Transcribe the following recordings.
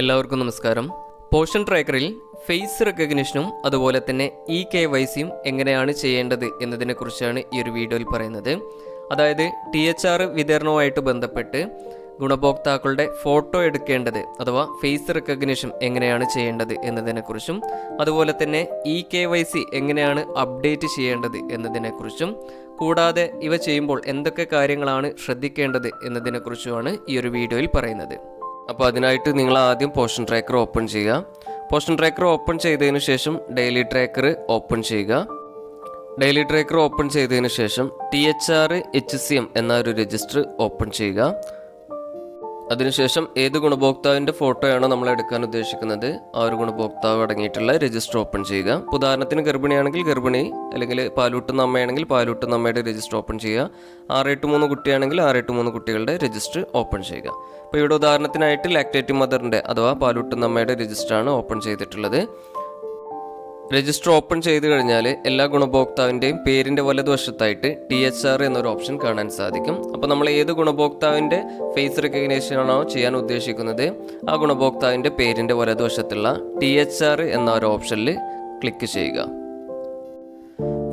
എല്ലാവർക്കും നമസ്കാരം. Portion ട്രാക്കറിൽ face റെക്കഗ്നിഷനും അതുപോലെ തന്നെ ഇ കെ വൈ സിയും എങ്ങനെയാണ് ചെയ്യേണ്ടത് എന്നതിനെക്കുറിച്ചാണ് ഈ ഒരു വീഡിയോയിൽ പറയുന്നത്. അതായത് ടി എച്ച് ആർ വിതരണവുമായിട്ട് ബന്ധപ്പെട്ട് ഗുണഭോക്താക്കളുടെ ഫോട്ടോ എടുക്കേണ്ടത് അഥവാ ഫേസ് റെക്കഗ്നിഷൻ എങ്ങനെയാണ് ചെയ്യേണ്ടത് എന്നതിനെക്കുറിച്ചും അതുപോലെ തന്നെ ഇ കെ വൈ സി എങ്ങനെയാണ് അപ്ഡേറ്റ് ചെയ്യേണ്ടത് എന്നതിനെക്കുറിച്ചും കൂടാതെ ഇവ ചെയ്യുമ്പോൾ എന്തൊക്കെ കാര്യങ്ങളാണ് ശ്രദ്ധിക്കേണ്ടത് എന്നതിനെക്കുറിച്ചുമാണ് ഈ ഒരു വീഡിയോയിൽ പറയുന്നത്. അപ്പോൾ അതിനായിട്ട് നിങ്ങൾ ആദ്യം പോഷൻ ട്രാക്കർ ഓപ്പൺ ചെയ്യുക. പോഷൻ ട്രാക്കർ ഓപ്പൺ ചെയ്തതിന് ശേഷം ഡെയിലി ട്രാക്കർ ഓപ്പൺ ചെയ്യുക. ഡെയിലി ട്രാക്കർ ഓപ്പൺ ചെയ്തതിന് ശേഷം T H R H C M എന്ന ഒരു രജിസ്റ്റർ ഓപ്പൺ ചെയ്യുക. അതിനുശേഷം ഏത് ഗുണഭോക്താവിന്റെ ഫോട്ടോയാണോ നമ്മൾ എടുക്കാൻ ഉദ്ദേശിക്കുന്നത് ആ ഒരു ഗുണഭോക്താവ് അടങ്ങിയിട്ടുള്ള രജിസ്റ്റർ ഓപ്പൺ ചെയ്യുക. ഉദാഹരണത്തിന് ഗർഭിണിയാണെങ്കിൽ ഗർഭിണി അല്ലെങ്കിൽ പാലൂട്ടുന്ന അമ്മയാണെങ്കിൽ പാലൂട്ടുന്ന അമ്മയുടെ രജിസ്റ്റർ ഓപ്പൺ ചെയ്യുക. ആറ് എട്ട് മൂന്ന് കുട്ടിയാണെങ്കിൽ ആറ് എട്ട് മൂന്ന് കുട്ടികളുടെ രജിസ്റ്റർ ഓപ്പൺ ചെയ്യുക. അപ്പോൾ ഇവിടെ ഉദാഹരണത്തിനായിട്ട് ലാക്ടേറ്റ് മദറിന്റെ അഥവാ പാലൂട്ടുന്ന അമ്മയുടെ രജിസ്റ്റർ ആണ് ഓപ്പൺ ചെയ്തിട്ടുള്ളത്. രജിസ്റ്റർ ഓപ്പൺ ചെയ്തു കഴിഞ്ഞാൽ എല്ലാ ഗുണഭോക്താവിന്റെയും പേരിന്റെ വലതുവശത്തായിട്ട് ടി എച്ച് ആർ എന്നൊരു ഓപ്ഷൻ കാണാൻ സാധിക്കും. അപ്പോൾ നമ്മൾ ഏത് ഗുണഭോക്താവിന്റെ ഫേസ് റെക്കഗ്നേഷൻ ആണോ ചെയ്യാൻ ഉദ്ദേശിക്കുന്നത് ആ ഗുണഭോക്താവിന്റെ പേരിന്റെ വലതുവശത്തുള്ള ടി എച്ച് ആർ എന്ന ഒരു ഓപ്ഷനിൽ ക്ലിക്ക് ചെയ്യുക.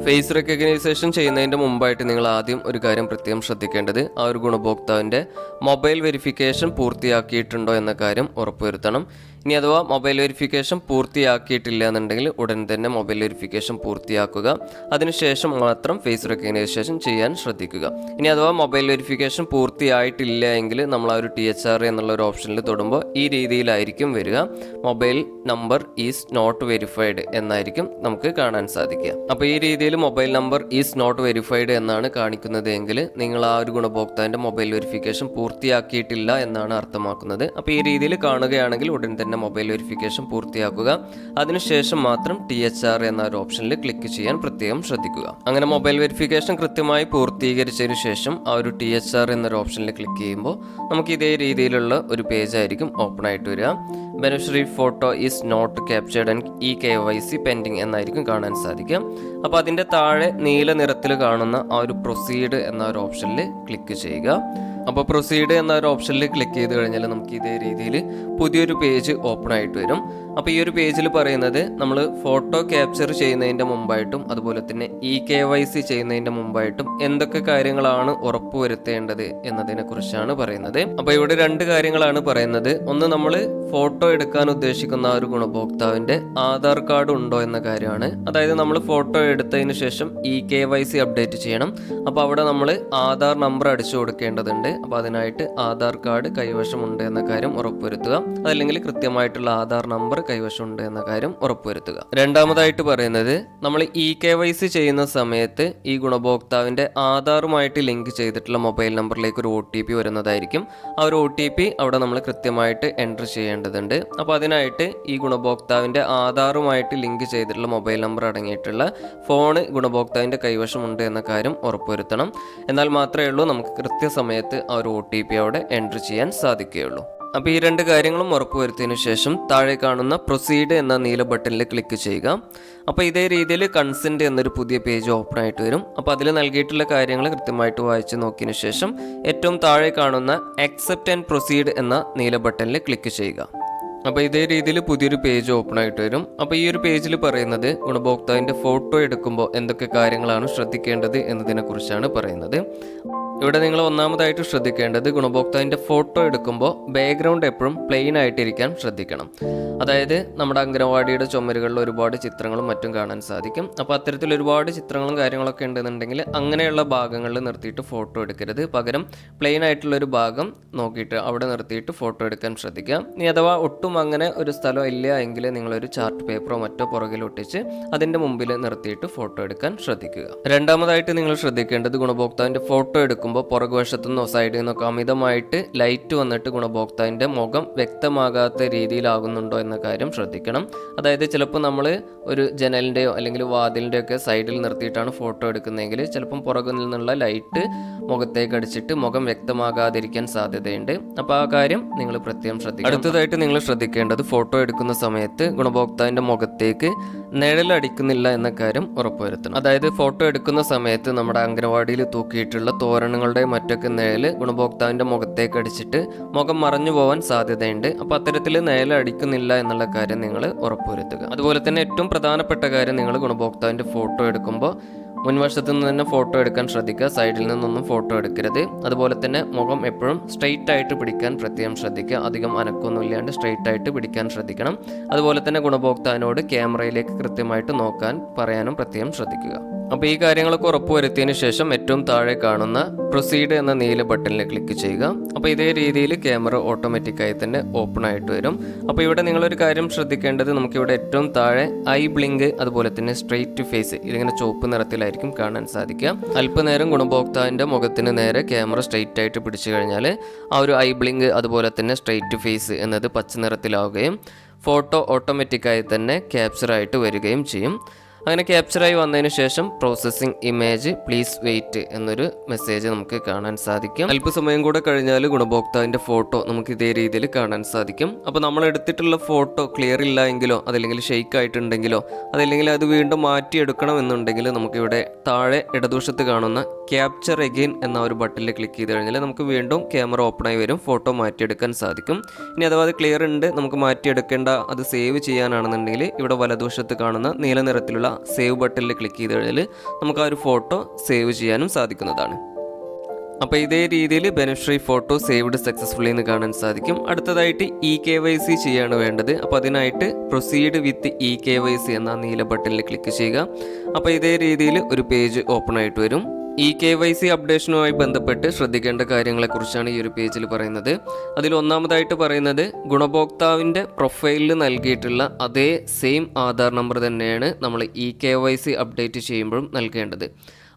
ഫേസ് റെക്കഗ്നൈസേഷൻ ചെയ്യുന്നതിന്റെ മുമ്പായിട്ട് നിങ്ങൾ ആദ്യം ഒരു കാര്യം പ്രത്യേകം ശ്രദ്ധിക്കേണ്ടത് ആ ഒരു ഗുണഭോക്താവിന്റെ മൊബൈൽ വെരിഫിക്കേഷൻ പൂർത്തിയാക്കിയിട്ടുണ്ടോ എന്ന കാര്യം ഉറപ്പുവരുത്തണം. ഇനി അഥവാ മൊബൈൽ വെരിഫിക്കേഷൻ പൂർത്തിയാക്കിയിട്ടില്ല എന്നുണ്ടെങ്കിൽ ഉടൻ തന്നെ മൊബൈൽ വെരിഫിക്കേഷൻ പൂർത്തിയാക്കുക. അതിനുശേഷം മാത്രം ഫേസ് റെക്കഗ്നൈസേഷൻ ചെയ്യാൻ ശ്രദ്ധിക്കുക. ഇനി അഥവാ മൊബൈൽ വെരിഫിക്കേഷൻ പൂർത്തിയായിട്ടില്ല എങ്കിൽ നമ്മൾ ആ ഒരു ടി എച്ച് ആർ എന്നുള്ള ഒരു ഓപ്ഷനിൽ തൊടുമ്പോൾ ഈ രീതിയിലായിരിക്കും വരിക. Mobile number is not verified എന്നായിരിക്കും നമുക്ക് കാണാൻ സാധിക്കുക. അപ്പോൾ ഈ രീതിയിൽ mobile number is not verified എന്നാണ് കാണിക്കുന്നത് എങ്കിൽ നിങ്ങൾ ആ ഒരു ഗുണഭോക്താവിന്റെ മൊബൈൽ വെരിഫിക്കേഷൻ പൂർത്തിയാക്കിയിട്ടില്ല എന്നാണ് അർത്ഥമാക്കുന്നത്. അപ്പോൾ ഈ രീതിയിൽ കാണുകയാണെങ്കിൽ ഉടൻ തന്നെ മൊബൈൽ വെരിഫിക്കേഷൻ പൂർത്തിയാക്കുക. അതിനുശേഷം മാത്രം ടി എച്ച് ആർ എന്ന ഒരു ഓപ്ഷനിൽ ക്ലിക്ക് ചെയ്യാൻ പ്രത്യേകം ശ്രദ്ധിക്കുക. അങ്ങനെ മൊബൈൽ വെരിഫിക്കേഷൻ കൃത്യമായി പൂർത്തീകരിച്ചതിന് ശേഷം ആ ഒരു ടി എച്ച് ആർ എന്നൊരു ഓപ്ഷനിൽ ക്ലിക്ക് ചെയ്യുമ്പോൾ നമുക്ക് ഇതേ രീതിയിലുള്ള ഒരു പേജ് ആയിരിക്കും ഓപ്പൺ ആയിട്ട് വരിക. Beneficiary photo is not captured and E K Y C pending എന്നായിരിക്കും കാണാൻ സാധിക്കുക. അപ്പോൾ അതിന്റെ താഴെ നീല നിറത്തിൽ കാണുന്ന ആ ഒരു പ്രൊസീഡ് എന്ന ഒരു ഓപ്ഷനിൽ ക്ലിക്ക് ചെയ്യുക. അപ്പോൾ പ്രൊസീഡ് എന്ന ഒരു ഓപ്ഷനിൽ ക്ലിക്ക് ചെയ്ത് കഴിഞ്ഞാൽ നമുക്ക് ഇതേ രീതിയിൽ പുതിയൊരു പേജ് ഓപ്പൺ ആയിട്ട് വരും. അപ്പോൾ ഈ ഒരു പേജിൽ പറയുന്നത് നമ്മൾ ഫോട്ടോ ക്യാപ്ചർ ചെയ്യുന്നതിന്റെ മുമ്പായിട്ടും അതുപോലെ തന്നെ ഇ കെ വൈ സി ചെയ്യുന്നതിന്റെ മുമ്പായിട്ടും എന്തൊക്കെ കാര്യങ്ങളാണ് ഉറപ്പുവരുത്തേണ്ടത് എന്നതിനെ കുറിച്ചാണ് പറയുന്നത്. അപ്പോൾ ഇവിടെ രണ്ട് കാര്യങ്ങളാണ് പറയുന്നത്. ഒന്ന് നമ്മൾ ഫോട്ടോ എടുക്കാൻ ഉദ്ദേശിക്കുന്ന ഒരു ഗുണഭോക്താവിന്റെ ആധാർ കാർഡ് ഉണ്ടോ എന്ന കാര്യമാണ്. അതായത് നമ്മൾ ഫോട്ടോ എടുത്തതിന് ശേഷം E K Y C update ചെയ്യണം. അപ്പോൾ അവിടെ നമ്മൾ ആധാർ നമ്പർ അടിച്ചു കൊടുക്കേണ്ടതുണ്ട്. അപ്പോൾ അതിനായിട്ട് ആധാർ കാർഡ് കൈവശമുണ്ട് എന്ന കാര്യം ഉറപ്പുവരുത്തുക. അതല്ലെങ്കിൽ കൃത്യമായിട്ടുള്ള ആധാർ നമ്പർ കൈവശമുണ്ട് എന്ന കാര്യം ഉറപ്പുവരുത്തുക. രണ്ടാമതായിട്ട് പറയുന്നത് നമ്മൾ ഇ കെ വൈ സി ചെയ്യുന്ന സമയത്ത് ഈ ഗുണഭോക്താവിന്റെ ആധാറുമായിട്ട് ലിങ്ക് ചെയ്തിട്ടുള്ള മൊബൈൽ നമ്പറിലേക്ക് ഒരു ഒ ടി പി വരുന്നതായിരിക്കും. ആ ഒരു ഒ ടി പി അവിടെ നമ്മൾ കൃത്യമായിട്ട് എന്റർ ചെയ്യേണ്ടതുണ്ട്. അപ്പോൾ അതിനായിട്ട് ഈ ഗുണഭോക്താവിന്റെ ആധാറുമായിട്ട് ലിങ്ക് ചെയ്തിട്ടുള്ള മൊബൈൽ നമ്പർ അടങ്ങിയിട്ടുള്ള ഫോണ് ഗുണഭോക്താവിന്റെ കൈവശമുണ്ട് എന്ന കാര്യം ഉറപ്പുവരുത്തണം. എന്നാൽ മാത്രമേ ഉള്ളൂ നമുക്ക് കൃത്യസമയത്ത് ആ ഒരു ഒ ടി പി അവിടെ എന്റർ ചെയ്യാൻ സാധിക്കുകയുള്ളൂ. അപ്പോൾ ഈ രണ്ട് കാര്യങ്ങളും ഉറപ്പുവരുത്തിയതിനു ശേഷം താഴെ കാണുന്ന പ്രൊസീഡ് എന്ന നീല ബട്ടണിൽ ക്ലിക്ക് ചെയ്യുക. അപ്പോൾ ഇതേ രീതിയിൽ കൺസെന്റ് എന്നൊരു പുതിയ പേജ് ഓപ്പൺ ആയിട്ട് വരും. അപ്പോൾ അതിൽ നൽകിയിട്ടുള്ള കാര്യങ്ങൾ കൃത്യമായിട്ട് വായിച്ച് നോക്കിയതിന് ശേഷം ഏറ്റവും താഴെ കാണുന്ന അക്സെപ്റ്റ് ആൻഡ് പ്രൊസീഡ് എന്ന നീല ബട്ടണിൽ ക്ലിക്ക് ചെയ്യുക. അപ്പോൾ ഇതേ രീതിയിൽ പുതിയൊരു പേജ് ഓപ്പൺ ആയിട്ട് വരും. അപ്പോൾ ഈ ഒരു പേജിൽ പറയുന്നത് ഗുണഭോക്താവിന്റെ ഫോട്ടോ എടുക്കുമ്പോൾ എന്തൊക്കെ കാര്യങ്ങളാണ് ശ്രദ്ധിക്കേണ്ടത് എന്നതിനെക്കുറിച്ചാണ് പറയുന്നത്. ഇവിടെ നിങ്ങൾ ഒന്നാമതായിട്ട് ശ്രദ്ധിക്കേണ്ടത് ഗുണഭോക്താവിന്റെ ഫോട്ടോ എടുക്കുമ്പോൾ ബാക്ക്ഗ്രൗണ്ട് എപ്പോഴും പ്ലെയിൻ ആയിട്ടിരിക്കാൻ ശ്രദ്ധിക്കണം. അതായത് നമ്മുടെ അംഗനവാടിയുടെ ചുമരുകളിൽ ഒരുപാട് ചിത്രങ്ങളും മറ്റും കാണാൻ സാധിക്കും. അപ്പോൾ അത്തരത്തിൽ ഒരുപാട് ചിത്രങ്ങളും കാര്യങ്ങളൊക്കെ ഉണ്ടെന്നുണ്ടെങ്കിൽ അങ്ങനെയുള്ള ഭാഗങ്ങളിൽ നിർത്തിയിട്ട് ഫോട്ടോ എടുക്കരുത്. പകരം പ്ലെയിൻ ആയിട്ടുള്ള ഒരു ഭാഗം നോക്കിയിട്ട് അവിടെ നിർത്തിയിട്ട് ഫോട്ടോ എടുക്കാൻ ശ്രദ്ധിക്കുക. ഇനി അഥവാ ഒട്ടും അങ്ങനെ ഒരു സ്ഥലം ഇല്ല എങ്കിൽ നിങ്ങളൊരു ചാർട്ട് പേപ്പറോ മറ്റോ പുറകിൽ ഒട്ടിച്ച് അതിന്റെ മുമ്പിൽ നിർത്തിയിട്ട് ഫോട്ടോ എടുക്കാൻ ശ്രദ്ധിക്കുക. രണ്ടാമതായിട്ട് നിങ്ങൾ ശ്രദ്ധിക്കേണ്ടത് ഗുണഭോക്താവിന്റെ ഫോട്ടോ എടുക്കുമ്പോൾ പുറകുവശത്തു നിന്നോ സൈഡിൽ നിന്നൊക്കെ അമിതമായിട്ട് ലൈറ്റ് വന്നിട്ട് ഗുണഭോക്താവിന്റെ മുഖം വ്യക്തമാകാത്ത രീതിയിലാകുന്നുണ്ടോ എന്ന കാര്യം ശ്രദ്ധിക്കണം. അതായത് ചിലപ്പോൾ നമ്മൾ ഒരു ജനലിന്റെയോ അല്ലെങ്കിൽ വാതിലിന്റെയോ ഒക്കെ സൈഡിൽ നിർത്തിയിട്ടാണ് ഫോട്ടോ എടുക്കുന്നതെങ്കിൽ ചിലപ്പം പുറകിൽ നിന്നുള്ള ലൈറ്റ് മുഖത്തേക്ക് അടിച്ചിട്ട് മുഖം വ്യക്തമാകാതിരിക്കാൻ സാധ്യതയുണ്ട്. അപ്പോൾ ആ കാര്യം നിങ്ങൾ പ്രത്യേകം ശ്രദ്ധിക്കണം. അടുത്തതായിട്ട് നിങ്ങൾ ശ്രദ്ധിക്കേണ്ടത് ഫോട്ടോ എടുക്കുന്ന സമയത്ത് ഗുണഭോക്താവിന്റെ മുഖത്തേക്ക് നിഴലടിക്കുന്നില്ല എന്ന കാര്യം ഉറപ്പുവരുത്തണം. അതായത് ഫോട്ടോ എടുക്കുന്ന സമയത്ത് നമ്മുടെ അംഗനവാടിയിൽ തൂക്കിയിട്ടുള്ള തോരണങ്ങളുടെ മറ്റൊക്കെ നിഴൽ ഗുണഭോക്താവിന്റെ മുഖത്തേക്ക് അടിച്ചിട്ട് മുഖം മറഞ്ഞു പോകാൻ സാധ്യതയുണ്ട്. അപ്പോൾ അത്തരത്തിൽ നിഴൽ അടിക്കുന്നില്ല എന്നുള്ള കാര്യം നിങ്ങൾ ഉറപ്പുവരുത്തുക. അതുപോലെ തന്നെ ഏറ്റവും പ്രധാനപ്പെട്ട കാര്യം നിങ്ങൾ ഗുണഭോക്താവിന്റെ ഫോട്ടോ എടുക്കുമ്പോൾ മുൻവശത്ത് നിന്ന് തന്നെ ഫോട്ടോ എടുക്കാൻ ശ്രദ്ധിക്കുക സൈഡിൽ നിന്നൊന്നും ഫോട്ടോ എടുക്കരുത്. അതുപോലെ തന്നെ മുഖം എപ്പോഴും സ്ട്രെയിറ്റ് ആയിട്ട് പിടിക്കാൻ പ്രത്യേകം ശ്രദ്ധിക്കുക. അധികം അനക്കൊന്നും ഇല്ലാണ്ട് സ്ട്രെയിറ്റ് ആയിട്ട് പിടിക്കാൻ ശ്രദ്ധിക്കണം. അതുപോലെ തന്നെ ഗുണഭോക്താവിനോട് ക്യാമറയിലേക്ക് കൃത്യമായിട്ട് നോക്കാൻ പറയാനും പ്രത്യേകം ശ്രദ്ധിക്കുക. അപ്പോൾ ഈ കാര്യങ്ങളൊക്കെ ഉറപ്പുവരുത്തിയതിന് ശേഷം ഏറ്റവും താഴെ കാണുന്ന പ്രൊസീഡ് എന്ന നീല ബട്ടണിൽ ക്ലിക്ക് ചെയ്യുക. അപ്പോൾ ഇതേ രീതിയിൽ ക്യാമറ ഓട്ടോമാറ്റിക്കായി തന്നെ ഓപ്പൺ ആയിട്ട് വരും. അപ്പോൾ ഇവിടെ നിങ്ങളൊരു കാര്യം ശ്രദ്ധിക്കേണ്ടത് നമുക്കിവിടെ ഏറ്റവും താഴെ ഐ ബ്ലിങ്ക് അതുപോലെ തന്നെ സ്ട്രെയിറ്റ് ഫേസ് ഇതിങ്ങനെ ചുവപ്പ് നിറത്തിലായിരിക്കും കാണാൻ സാധിക്കുക. അല്പനേരം ഗുണഭോക്താവിന്റെ മുഖത്തിന് നേരെ ക്യാമറ സ്ട്രെയിറ്റ് ആയിട്ട് പിടിച്ചു കഴിഞ്ഞാൽ ആ ഒരു ഐ ബ്ലിങ്ക് അതുപോലെ തന്നെ സ്ട്രെയിറ്റ് ഫേസ് എന്നത് പച്ച നിറത്തിലാവുകയും ഫോട്ടോ ഓട്ടോമാറ്റിക്കായി തന്നെ ക്യാപ്ചറായിട്ട് വരികയും ചെയ്യും. അങ്ങനെ ക്യാപ്ചറായി വന്നതിന് ശേഷം പ്രോസസ്സിംഗ് ഇമേജ് പ്ലീസ് വെയിറ്റ് എന്നൊരു മെസ്സേജ് നമുക്ക് കാണാൻ സാധിക്കും. അല്പസമയം കൂടെ കഴിഞ്ഞാൽ ഗുണഭോക്താവിന്റെ ഫോട്ടോ നമുക്ക് ഇതേ രീതിയിൽ കാണാൻ സാധിക്കും. അപ്പോൾ നമ്മൾ എടുത്തിട്ടുള്ള ഫോട്ടോ ക്ലിയർ ഇല്ല എങ്കിലോ അതല്ലെങ്കിൽ ഷെയ്ക്ക് ആയിട്ടുണ്ടെങ്കിലോ അതല്ലെങ്കിൽ അത് വീണ്ടും മാറ്റിയെടുക്കണം എന്നുണ്ടെങ്കിൽ നമുക്കിവിടെ താഴെ ഇടതുവശത്ത് കാണുന്ന ക്യാപ്ചർ എഗെയിൻ എന്ന ഒരു ബട്ടണിൽ ക്ലിക്ക് ചെയ്ത് കഴിഞ്ഞാൽ നമുക്ക് വീണ്ടും ക്യാമറ ഓപ്പൺ ആയി വരും. ഫോട്ടോ മാറ്റിയെടുക്കാൻ സാധിക്കും. ഇനി അഥവാ അത് ക്ലിയർ ഉണ്ട് നമുക്ക് മാറ്റിയെടുക്കേണ്ട അത് സേവ് ചെയ്യാനാണെന്നുണ്ടെങ്കിൽ ഇവിടെ വലതുവശത്ത് കാണുന്ന നീല നിറത്തിലുള്ള സേവ് ബട്ടണിൽ ക്ലിക്ക് ചെയ്ത് കഴിഞ്ഞാൽ നമുക്ക് ആ ഒരു ഫോട്ടോ സേവ് ചെയ്യാനും സാധിക്കുന്നതാണ്. അപ്പോൾ ഇതേ രീതിയിൽ ബെനിഫിഷ്യറി ഫോട്ടോ സേവ്ഡ് സക്സസ്ഫുള്ളി എന്ന് കാണാൻ സാധിക്കും. അടുത്തതായിട്ട് ഇ കെ വൈ സി ചെയ്യാണ് വേണ്ടത്. അപ്പോൾ അതിനായിട്ട് proceed with E K Y C എന്ന നീല ബട്ടണിൽ ക്ലിക്ക് ചെയ്യുക. അപ്പോൾ ഇതേ രീതിയിൽ ഒരു പേജ് ഓപ്പൺ ആയിട്ട് വരും. ഇ കെ വൈ സി അപ്ഡേഷനുമായി ബന്ധപ്പെട്ട് ശ്രദ്ധിക്കേണ്ട കാര്യങ്ങളെക്കുറിച്ചാണ് ഈ ഒരു പേജിൽ പറയുന്നത്. അതിൽ ഒന്നാമതായിട്ട് പറയുന്നത് ഗുണഭോക്താവിന്റെ പ്രൊഫൈലിൽ നൽകിയിട്ടുള്ള അതേ സെയിം ആധാർ നമ്പർ തന്നെയാണ് നമ്മൾ E K Y C update ചെയ്യുമ്പോഴും നൽകേണ്ടത്.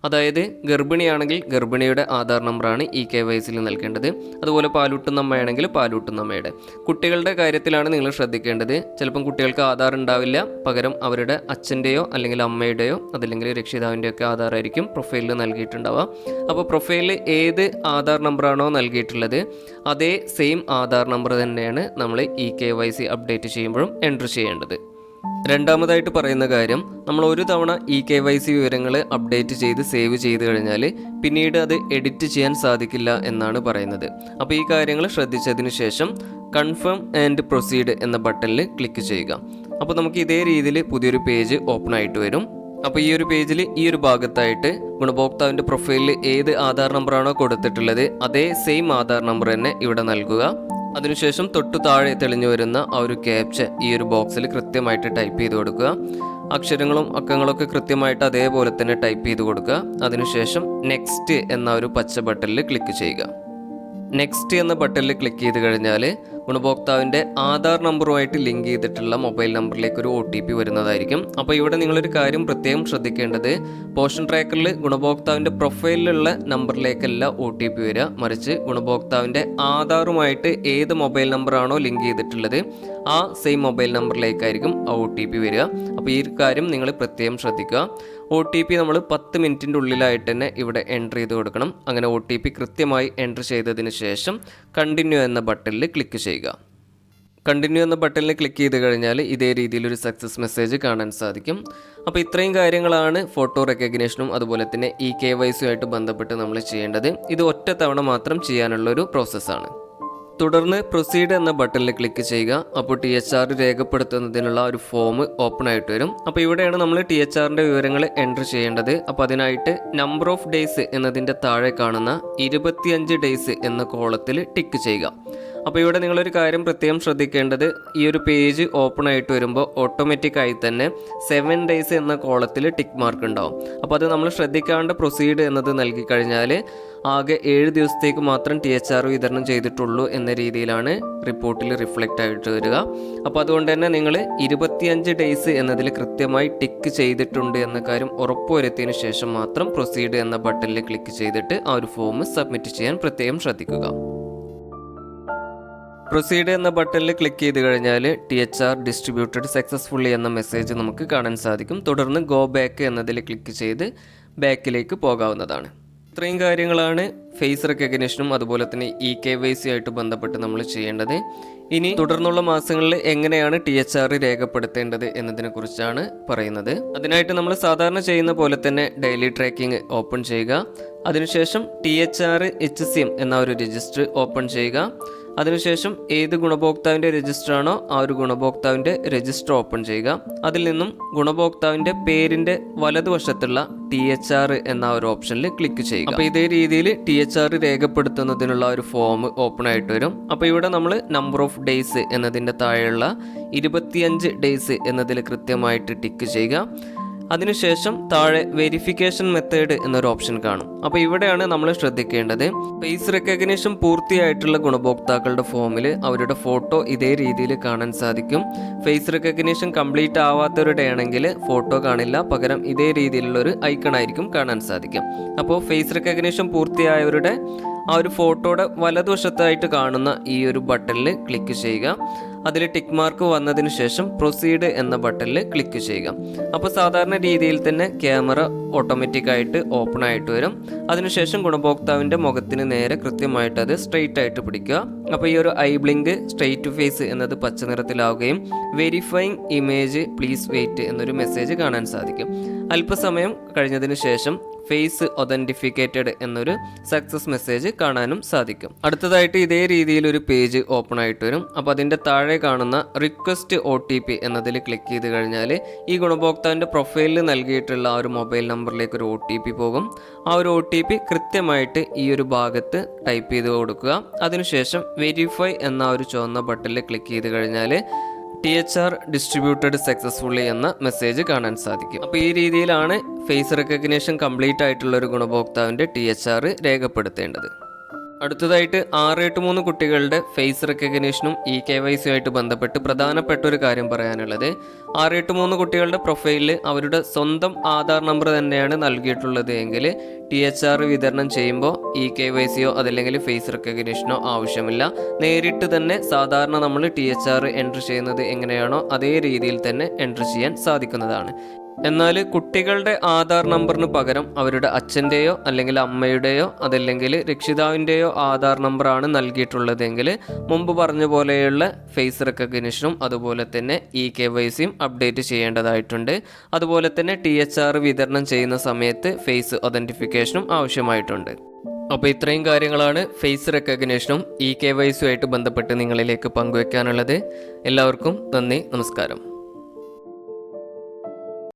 അതായത് ഗർഭിണിയാണെങ്കിൽ ഗർഭിണിയുടെ ആധാർ നമ്പറാണ് ഇ കെ വൈ സിയിൽ നൽകേണ്ടത്. അതുപോലെ പാലൂട്ടുന്ന അമ്മയാണെങ്കിൽ പാലൂട്ടുന്ന അമ്മയുടെ കുട്ടികളുടെ കാര്യത്തിലാണ് നിങ്ങൾ ശ്രദ്ധിക്കേണ്ടത്. ചിലപ്പം കുട്ടികൾക്ക് ആധാർ ഉണ്ടാവില്ല. പകരം അവരുടെ അച്ഛന്റെയോ അല്ലെങ്കിൽ അമ്മയുടെയോ അതല്ലെങ്കിൽ രക്ഷിതാവിന്റെ ഒക്കെ ആധാർ ആയിരിക്കും പ്രൊഫൈലിൽ നൽകിയിട്ടുണ്ടാവുക. അപ്പോൾ പ്രൊഫൈലിൽ ഏത് ആധാർ നമ്പറാണോ നൽകിയിട്ടുള്ളത് അതേ സെയിം ആധാർ നമ്പർ തന്നെയാണ് നമ്മൾ E K Y C update ചെയ്യുമ്പോഴും എൻട്രി ചെയ്യേണ്ടത്. രണ്ടാമതായിട്ട് പറയുന്ന കാര്യം നമ്മൾ ഒരു തവണ ഇ കെ വൈ സി വിവരങ്ങൾ അപ്ഡേറ്റ് ചെയ്ത് സേവ് ചെയ്ത് കഴിഞ്ഞാൽ പിന്നീട് അത് എഡിറ്റ് ചെയ്യാൻ സാധിക്കില്ല എന്നാണ് പറയുന്നത്. അപ്പോൾ ഈ കാര്യങ്ങൾ ശ്രദ്ധിച്ചതിന് ശേഷം കൺഫേം ആൻഡ് പ്രൊസീഡ് എന്ന ബട്ടണിൽ ക്ലിക്ക് ചെയ്യുക. അപ്പോൾ നമുക്ക് ഇതേ രീതിയിൽ പുതിയൊരു പേജ് ഓപ്പൺ ആയിട്ട് വരും. അപ്പോൾ ഈ ഒരു പേജിൽ ഈ ഒരു ഭാഗത്തായിട്ട് ഗുണഭോക്താവിന്റെ പ്രൊഫൈലിൽ ഏത് ആധാർ നമ്പറാണോ കൊടുത്തിട്ടുള്ളത് അതേ സെയിം ആധാർ നമ്പർ തന്നെ ഇവിടെ നൽകുക. അതിനുശേഷം തൊട്ടു താഴെ തെളിഞ്ഞു വരുന്ന ആ ഒരു ക്യാപ്ച ഈ ഒരു ബോക്സിൽ കൃത്യമായിട്ട് ടൈപ്പ് ചെയ്ത് കൊടുക്കുക. അക്ഷരങ്ങളും അക്കങ്ങളൊക്കെ കൃത്യമായിട്ട് അതേപോലെ തന്നെ ടൈപ്പ് ചെയ്ത് കൊടുക്കുക. അതിനുശേഷം നെക്സ്റ്റ് എന്ന ഒരു പച്ച ബട്ടണിൽ ക്ലിക്ക് ചെയ്യുക. നെക്സ്റ്റ് എന്ന ബട്ടണിൽ ക്ലിക്ക് ചെയ്ത് കഴിഞ്ഞാൽ ഗുണഭോക്താവിന്റെ ആധാർ നമ്പറുമായിട്ട് ലിങ്ക് ചെയ്തിട്ടുള്ള മൊബൈൽ നമ്പറിലേക്ക് ഒരു ഒ ടി പി വരുന്നതായിരിക്കും. അപ്പോൾ ഇവിടെ നിങ്ങളൊരു കാര്യം പ്രത്യേകം ശ്രദ്ധിക്കേണ്ടത്. പോഷൻ ട്രാക്കറിൽ ഗുണഭോക്താവിന്റെ പ്രൊഫൈലിലുള്ള നമ്പറിലേക്കല്ല ഒ ടി പി വരിക. മറിച്ച് ഗുണഭോക്താവിന്റെ ആധാറുമായിട്ട് ഏത് മൊബൈൽ നമ്പറാണോ ലിങ്ക് ചെയ്തിട്ടുള്ളത് ആ സെയിം മൊബൈൽ നമ്പറിലേക്കായിരിക്കും ആ ഒ ടി പി വരിക. അപ്പോൾ ഈ കാര്യം നിങ്ങൾ പ്രത്യേകം ശ്രദ്ധിക്കുക. ഒ ടി പി നമ്മൾ പത്ത് മിനിറ്റിന്റെ ഉള്ളിലായിട്ട് തന്നെ ഇവിടെ എന്റർ ചെയ്ത് കൊടുക്കണം. അങ്ങനെ ഒ ടി പി കൃത്യമായി എന്റർ ചെയ്തതിന് ശേഷം കണ്ടിന്യൂ എന്ന ബട്ടണിൽ ക്ലിക്ക് ചെയ്യുക. കണ്ടിന്യൂ എന്ന ബട്ടണിൽ ക്ലിക്ക് ചെയ്ത് കഴിഞ്ഞാൽ ഇതേ രീതിയിലൊരു സക്സസ് മെസ്സേജ് കാണാൻ സാധിക്കും. അപ്പോൾ ഇത്രയും കാര്യങ്ങളാണ് ഫോട്ടോ റെക്കഗ്നേഷനും അതുപോലെ തന്നെ ഇ കെ വൈ സിയുമായിട്ട് ബന്ധപ്പെട്ട് നമ്മൾ ചെയ്യേണ്ടത്. ഇത് ഒറ്റ തവണ മാത്രം ചെയ്യാനുള്ള ഒരു പ്രോസസ്സാണ് തുടർന്ന് പ്രൊസീഡ് എന്ന ബട്ടണിൽ ക്ലിക്ക് ചെയ്യുക. അപ്പോൾ ടി എച്ച് ആർ രേഖപ്പെടുത്തുന്നതിനുള്ള ഒരു ഫോം ഓപ്പൺ ആയിട്ട് വരും. അപ്പോൾ ഇവിടെയാണ് നമ്മൾ ടി എച്ച് ആറിന്റെ വിവരങ്ങൾ എന്റർ ചെയ്യേണ്ടത്. അപ്പോൾ അതിനായിട്ട് നമ്പർ ഓഫ് ഡേയ്സ് എന്നതിന്റെ താഴെ കാണുന്ന ഇരുപത്തിയഞ്ച് ഡേയ്സ് എന്ന കോളത്തിൽ ടിക്ക് ചെയ്യുക. അപ്പോൾ ഇവിടെ നിങ്ങളൊരു കാര്യം പ്രത്യേകം ശ്രദ്ധിക്കേണ്ടത് ഈ ഒരു പേജ് ഓപ്പൺ ആയിട്ട് വരുമ്പോൾ ഓട്ടോമാറ്റിക്കായി തന്നെ സെവൻ ഡേയ്സ് എന്ന കോളത്തിൽ ടിക്ക് മാർക്ക് ഉണ്ടാവും. അപ്പോൾ അത് നമ്മൾ ശ്രദ്ധിക്കാണ്ട് പ്രൊസീഡ് എന്നത് നൽകി കഴിഞ്ഞാൽ ആകെ ഏഴ് ദിവസത്തേക്ക് മാത്രം ടി എച്ച് ആർ വിതരണം ചെയ്തിട്ടുള്ളൂ എന്ന രീതിയിലാണ് റിപ്പോർട്ടിൽ റിഫ്ലക്റ്റ് ആയിട്ട് വരിക. അപ്പോൾ അതുകൊണ്ട് തന്നെ നിങ്ങൾ ഇരുപത്തിയഞ്ച് ഡേയ്സ് എന്നതിൽ കൃത്യമായി ടിക്ക് ചെയ്തിട്ടുണ്ട് എന്ന കാര്യം ഉറപ്പുവരുത്തിയതിനു ശേഷം മാത്രം പ്രൊസീഡ് എന്ന ബട്ടണിൽ ക്ലിക്ക് ചെയ്തിട്ട് ആ ഒരു ഫോം സബ്മിറ്റ് ചെയ്യാൻ പ്രത്യേകം ശ്രദ്ധിക്കുക. പ്രൊസീഡ് എന്ന ബട്ടണിൽ ക്ലിക്ക് ചെയ്ത് കഴിഞ്ഞാൽ T H R distributed successfully എന്ന മെസ്സേജ് നമുക്ക് കാണാൻ സാധിക്കും. തുടർന്ന് ഗോ ബാക്ക് എന്നതിൽ ക്ലിക്ക് ചെയ്ത് ബാക്കിലേക്ക് പോകാവുന്നതാണ്. ഇത്രയും കാര്യങ്ങളാണ് ഫേസ് റെക്കഗ്നിഷനും അതുപോലെ തന്നെ ഇ കെ വൈ സി ആയിട്ട് ബന്ധപ്പെട്ട് നമ്മൾ ചെയ്യേണ്ടത്. ഇനി തുടർന്നുള്ള മാസങ്ങളിൽ എങ്ങനെയാണ് ടി എച്ച് ആർ രേഖപ്പെടുത്തേണ്ടത് എന്നതിനെ കുറിച്ചാണ് പറയുന്നത്. അതിനായിട്ട് നമ്മൾ സാധാരണ ചെയ്യുന്ന പോലെ തന്നെ ഡെയിലി ട്രാക്കിംഗ് ഓപ്പൺ ചെയ്യുക. അതിനുശേഷം T H R H C M എന്ന ഒരു രജിസ്റ്റർ ഓപ്പൺ ചെയ്യുക. അതിനുശേഷം ഏത് ഗുണഭോക്താവിന്റെ രജിസ്റ്ററാണോ ആ ഒരു ഗുണഭോക്താവിന്റെ രജിസ്റ്റർ ഓപ്പൺ ചെയ്യുക. അതിൽ നിന്നും ഗുണഭോക്താവിന്റെ പേരിന്റെ വലതുവശത്തുള്ള ടി എച്ച് ആർ എന്ന ഒരു ഓപ്ഷനിൽ ക്ലിക്ക് ചെയ്യുക. അപ്പോൾ ഇതേ രീതിയിൽ ടി എച്ച് ആർ രേഖപ്പെടുത്തുന്നതിനുള്ള ഒരു ഫോം ഓപ്പൺ ആയിട്ട് വരും. അപ്പോൾ ഇവിടെ നമ്മൾ നമ്പർ ഓഫ് ഡേയ്സ് എന്നതിന്റെ താഴെയുള്ള ഇരുപത്തിയഞ്ച് ഡേയ്സ് എന്നതിൽ കൃത്യമായിട്ട് ടിക്ക് ചെയ്യുക. അതിനുശേഷം താഴെ വെരിഫിക്കേഷൻ മെത്തേഡ് എന്നൊരു ഓപ്ഷൻ കാണും. അപ്പോൾ ഇവിടെയാണ് നമ്മൾ ശ്രദ്ധിക്കേണ്ടത്. ഫേസ് റെക്കഗ്നേഷൻ പൂർത്തിയായിട്ടുള്ള ഗുണഭോക്താക്കളുടെ ഫോമിൽ അവരുടെ ഫോട്ടോ ഇതേ രീതിയിൽ കാണാൻ സാധിക്കും. ഫേസ് റെക്കഗ്നേഷൻ കംപ്ലീറ്റ് ആവാത്തവരുടെ ആണെങ്കിൽ ഫോട്ടോ കാണില്ല. പകരം ഇതേ രീതിയിലുള്ള ഒരു ഐക്കൺ ആയിരിക്കും കാണാൻ സാധിക്കും. അപ്പോൾ ഫേസ് റെക്കഗ്നേഷൻ പൂർത്തിയായവരുടെ ആ ഒരു ഫോട്ടോയുടെ വലതുവശത്തായിട്ട് കാണുന്ന ഈ ഒരു ബട്ടണിൽ ക്ലിക്ക് ചെയ്യുക. അതിൽ ടിക്ക് മാർക്ക് വന്നതിന് ശേഷം പ്രൊസീഡ് എന്ന ബട്ടണിൽ ക്ലിക്ക് ചെയ്യുക. അപ്പോൾ സാധാരണ രീതിയിൽ തന്നെ ക്യാമറ ഓട്ടോമാറ്റിക് ആയിട്ട് ഓപ്പൺ ആയിട്ട് വരും. അതിനുശേഷം ഗുണഭോക്താവിന്റെ മുഖത്തിന് നേരെ കൃത്യമായിട്ട് അത് സ്ട്രെയിറ്റ് ആയിട്ട് പിടിക്കുക. അപ്പോൾ ഈ ഒരു eye blink straight to face എന്നത് പച്ച നിറത്തിലാവുകയും വെരിഫൈങ് ഇമേജ് പ്ലീസ് വെയിറ്റ് എന്നൊരു മെസ്സേജ് കാണാൻ സാധിക്കും. അല്പസമയം കഴിഞ്ഞതിന് ശേഷം ഫേസ് ഒതന്റിഫിക്കേറ്റഡ് എന്നൊരു സക്സസ് മെസ്സേജ് കാണാനും സാധിക്കും. അടുത്തതായിട്ട് ഇതേ രീതിയിൽ ഒരു പേജ് ഓപ്പൺ ആയിട്ട് വരും. അപ്പോൾ അതിന്റെ താഴെ കാണുന്ന റിക്വസ്റ്റ് ഒ ടി പി എന്നതിൽ ക്ലിക്ക് ചെയ്ത് കഴിഞ്ഞാൽ ഈ ഗുണഭോക്താവിന്റെ പ്രൊഫൈലിൽ നൽകിയിട്ടുള്ള ആ ഒരു മൊബൈൽ നമ്പറിലേക്ക് ഒരു ഒ ടി പി പോകും. ആ ഒരു ഒ ടി പി കൃത്യമായിട്ട് ഈ ഒരു ഭാഗത്ത് ടൈപ്പ് ചെയ്ത് കൊടുക്കുക. അതിനുശേഷം വെരിഫൈ എന്ന ഒരു ചുവന്ന ബട്ടണിൽ ക്ലിക്ക് ചെയ്ത് കഴിഞ്ഞാൽ T H R distributed successfully എന്ന മെസ്സേജ് കാണാൻ സാധിക്കും. അപ്പോൾ ഈ രീതിയിലാണ് ഫേസ് റെക്കഗ്നേഷൻ കംപ്ലീറ്റ് ആയിട്ടുള്ള ഒരു ഗുണഭോക്താവിന്റെ ടി എച്ച് ആർ രേഖപ്പെടുത്തേണ്ടത്. അടുത്തതായിട്ട് ആറ് എട്ട് മൂന്ന് കുട്ടികളുടെ ഫേസ് റെക്കഗ്നേഷനും ഇ കെ വൈ സിയുമായിട്ട് ബന്ധപ്പെട്ട് പ്രധാനപ്പെട്ട ഒരു കാര്യം പറയാനുള്ളത്. ആറ് എട്ട് മൂന്ന് കുട്ടികളുടെ പ്രൊഫൈലിൽ അവരുടെ സ്വന്തം ആധാർ നമ്പർ തന്നെയാണ് നൽകിയിട്ടുള്ളത് എങ്കിൽ ടി എച്ച് ആർ വിതരണം ചെയ്യുമ്പോൾ ഇ കെ വൈ സിയോ അതല്ലെങ്കിൽ ഫേസ് റെക്കഗ്നേഷനോ ആവശ്യമില്ല. നേരിട്ട് തന്നെ സാധാരണ നമ്മൾ ടി എച്ച് ആർ എൻട്രി ചെയ്യുന്നത് എങ്ങനെയാണോ അതേ രീതിയിൽ തന്നെ എൻട്രി ചെയ്യാൻ സാധിക്കുന്നതാണ്. എന്നാൽ കുട്ടികളുടെ ആധാർ നമ്പറിന് പകരം അവരുടെ അച്ഛന്റെയോ അല്ലെങ്കിൽ അമ്മയുടെയോ അതല്ലെങ്കിൽ രക്ഷിതാവിന്റെയോ ആധാർ നമ്പറാണ് നൽകിയിട്ടുള്ളതെങ്കിൽ മുമ്പ് പറഞ്ഞ പോലെയുള്ള ഫേസ് റെക്കഗ്നിഷനും അതുപോലെ തന്നെ ഇ കെ വൈ സിയും അപ്ഡേറ്റ് ചെയ്യേണ്ടതായിട്ടുണ്ട്. അതുപോലെ തന്നെ ടി എച്ച് ആർ വിതരണം ചെയ്യുന്ന സമയത്ത് ഫേസ് ഒതന്റിഫിക്കേഷനും ആവശ്യമായിട്ടുണ്ട്. അപ്പോൾ ഇത്രയും കാര്യങ്ങളാണ് ഫേസ് റെക്കഗ്നേഷനും ഇ കെ ബന്ധപ്പെട്ട് നിങ്ങളിലേക്ക് പങ്കുവയ്ക്കാനുള്ളത് എല്ലാവർക്കും നന്ദി നമസ്കാരം.